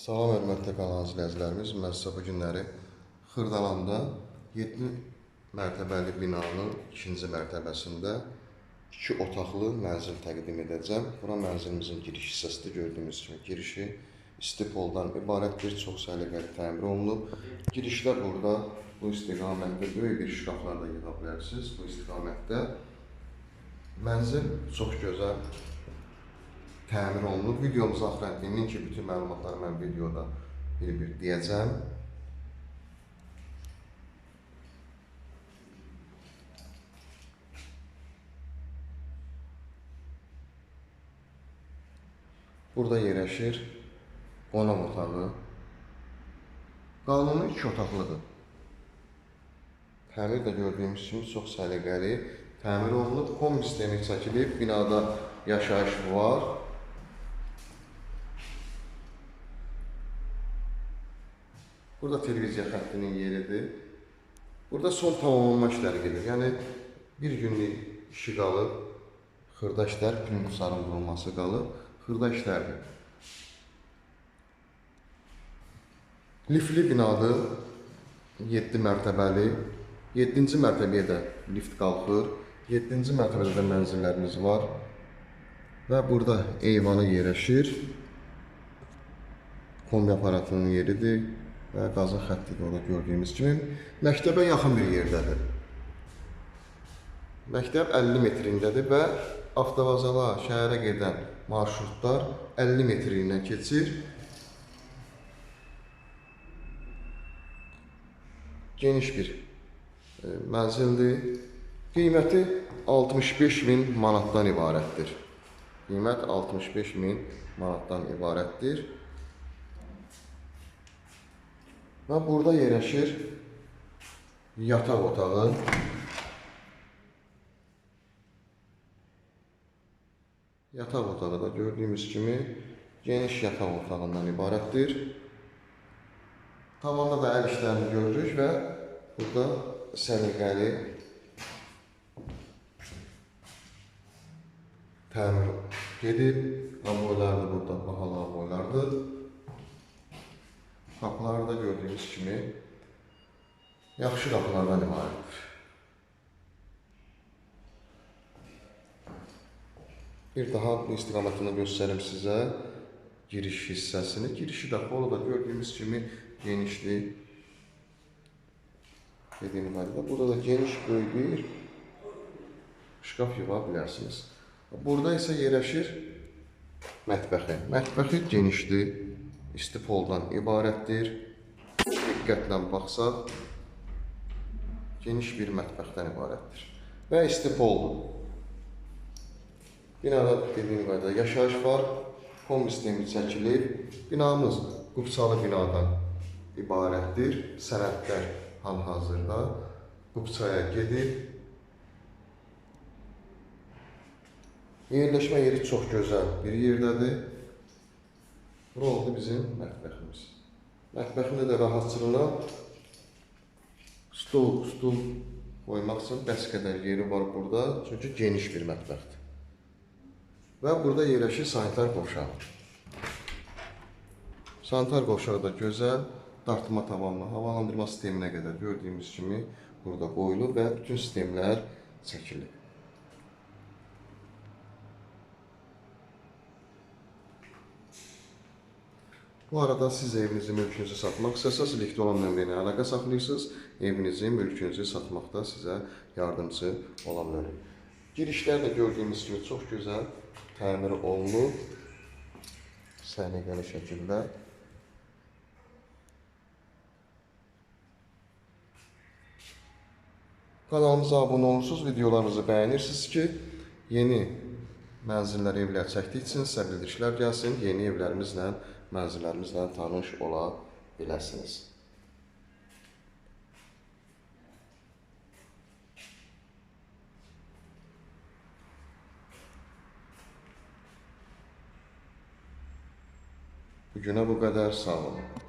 Salam hörmətli kanal izləyicilərimiz. Sizə bu günləri Xırdalanda 7 mərtəbəli binanın ikinci mərtəbəsində iki otaqlı mənzil təqdim edəcəm. Bura mənzilimizin giriş hissəsidir. Gördüyünüz kimi girişi istipoldan ibarətdir. Çox səliqəli təmir olunub. Girişdə burada bu istiqamətdə böyük bir şkaflar da yığa bilərsiniz. Bu istiqamətdə mənzil çox gözəl təmir olunub. Videomuz axırına emin ki, bütün məlumatları mən videoda bir-bir deyəcəm. Burada yerləşir qonaq otağı. Qanuni iki otaqlıdır. Təmir də gördüyümüz kimi çox səliqəli təmir olunub. Kom sistemi çəkilib, binada yaşayış var. Burada televiziya xəttinin yeridir. Burada son tamamlanma işləri gedir. Yəni bir günlük işi qalıb, xırda işlər, plyumsların vurulması qalıb, xırda işlərdir. Lifli binadır. 7 mərtəbəli. 7-ci mərtəbəyə də lift qalxır. 7-ci mərtəbədə də mənzillərimiz var. Və burada eyvanı yerləşir. Kombi aparatının yeridir və qazın xəttidir orada gördüyümüz kimi. Məktəbə yaxın bir yerdədir. Məktəb 50 metrindədir və avtovazala, şəhərə gedən marşrutlar 50 metrindən keçir. Geniş bir e, mənzildir. Qiyməti 65 min manatdan ibarətdir. Qiymət 65 min manatdan ibarətdir. Və burada yerləşir yataq otağı. Yataq otağı da gördüyümüz kimi geniş yataq otağından ibarətdir. Tavanda da əl işlərini görürük və burada səliqəli təmir gedib. Lamboylar da burada bahalı lamboylardır. Qapıları da gördüyünüz kimi yaxşı qapılardan ibarətdir. Bir daha istiqamətini göstərim sizə giriş hissəsini. Girişi də orada gördüyümüz kimi genişlik. Dediyim halde burada da geniş böyük bir şkaf yığa bilərsiniz. Burada isə yerləşir mətbəxi. Mətbəxi genişdir, istipoldan ibarətdir. Diqqətlə baxsaq, geniş bir mətbəxdən ibarətdir. Və istipoldur. Binada dediyim qədər yaşayış var, kom sistemi çəkilib. Binamız qupçalı binadan ibarətdir. Sənədlər hal-hazırda qupçaya gedib. Yerləşmə yeri çox gözəl bir yerdədir. Bura oldu bizim mətbəximiz. Mətbəxində də rahatçılıqla stol, stul qoymaq üçün bəs qədər yeri var burada. Çünki geniş bir mətbəxdir. Və burada yerləşir sanitar qovşağı. Sanitar qovşağı da gözəl, dartma tavanlı, havalandırma sisteminə qədər gördüyümüz kimi burada qoyulub və bütün sistemlər çəkilib. Bu arada siz evinizi, mülkünüzü satmaq istəsəz, linkdə olan nömrə ilə əlaqə saxlayırsınız. Evinizi, mülkünüzü satmaqda sizə yardımcı ola bilərik. Girişlər də gördüyünüz kimi çox gözəl təmir olunub. Səliqəli şəkildə. Kanalımıza abunə olursunuz, videolarımızı bəyənirsiniz ki, yeni mənzillər, evlər çəkdikcə sizə bildirişlər gəlsin, yeni evlərimizlə, mənzillərimizlə tanış ola biləsiniz. Bugünə bu qədər, sağ olun.